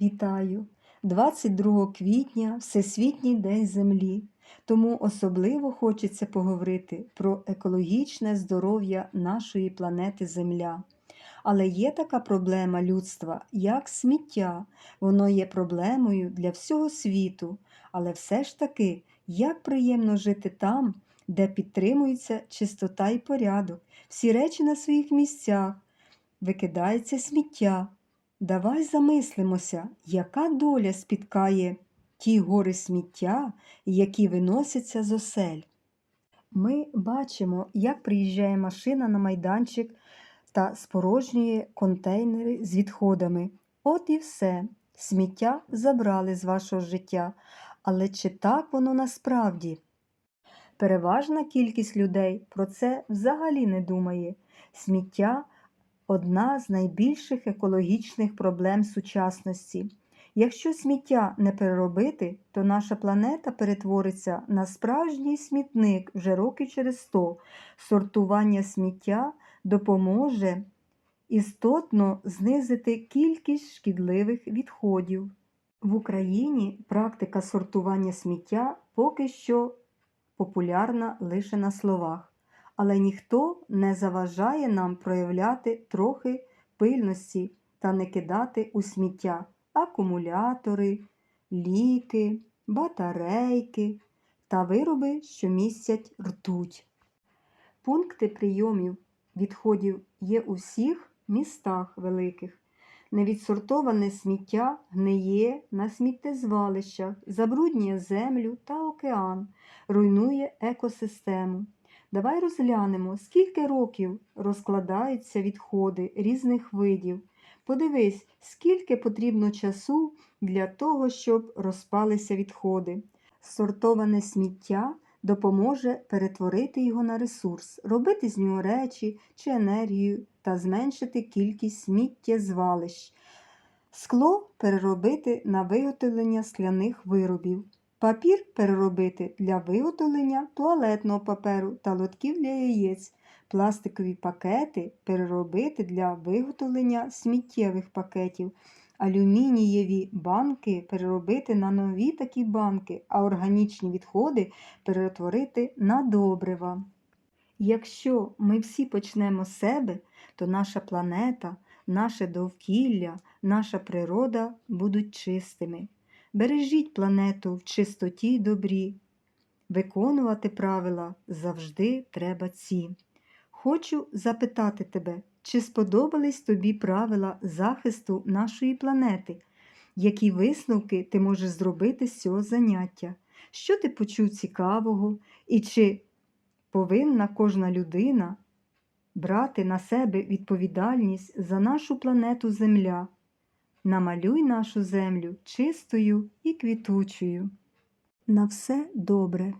Вітаю! 22 квітня Всесвітній день Землі. Тому особливо хочеться поговорити про екологічне здоров'я нашої планети Земля. Але є така проблема людства, як сміття. Воно є проблемою для всього світу. Але все ж таки, як приємно жити там, де підтримується чистота і порядок, всі речі на своїх місцях, викидається сміття. Давай замислимося, яка доля спіткає ті гори сміття, які виносяться з осель. Ми бачимо, як приїжджає машина на майданчик та спорожнює контейнери з відходами. От і все. Сміття забрали з вашого життя. Але чи так воно насправді? Переважна кількість людей про це взагалі не думає. Сміття одна з найбільших екологічних проблем сучасності. Якщо сміття не переробити, то наша планета перетвориться на справжній смітник вже років через 100. Сортування сміття допоможе істотно знизити кількість шкідливих відходів. В Україні практика сортування сміття поки що популярна лише на словах, але ніхто не заважає нам проявляти трохи пильності та не кидати у сміття акумулятори, ліки, батарейки та вироби, що містять ртуть. Пункти прийомів відходів є у всіх містах великих. Невідсортоване сміття гниє на сміттєзвалищах, забруднює землю та океан, руйнує екосистему. Давай розглянемо, скільки років розкладаються відходи різних видів. Подивись, скільки потрібно часу для того, щоб розпалися відходи. Сортоване сміття допоможе перетворити його на ресурс, робити з нього речі чи енергію та зменшити кількість сміттєзвалищ. Скло переробити на виготовлення скляних виробів. Папір переробити для виготовлення туалетного паперу та лотків для яєць. Пластикові пакети переробити для виготовлення сміттєвих пакетів. Алюмінієві банки переробити на нові такі банки, а органічні відходи перетворити на добрива. Якщо ми всі почнемо з себе, то наша планета, наше довкілля, наша природа будуть чистими. Бережіть планету в чистоті й добрі. Виконувати правила завжди треба ці. Хочу запитати тебе, чи сподобались тобі правила захисту нашої планети? Які висновки ти можеш зробити з цього заняття? Що ти почув цікавого? І чи повинна кожна людина брати на себе відповідальність за нашу планету Земля? Намалюй нашу землю чистою і квітучою. На все добре.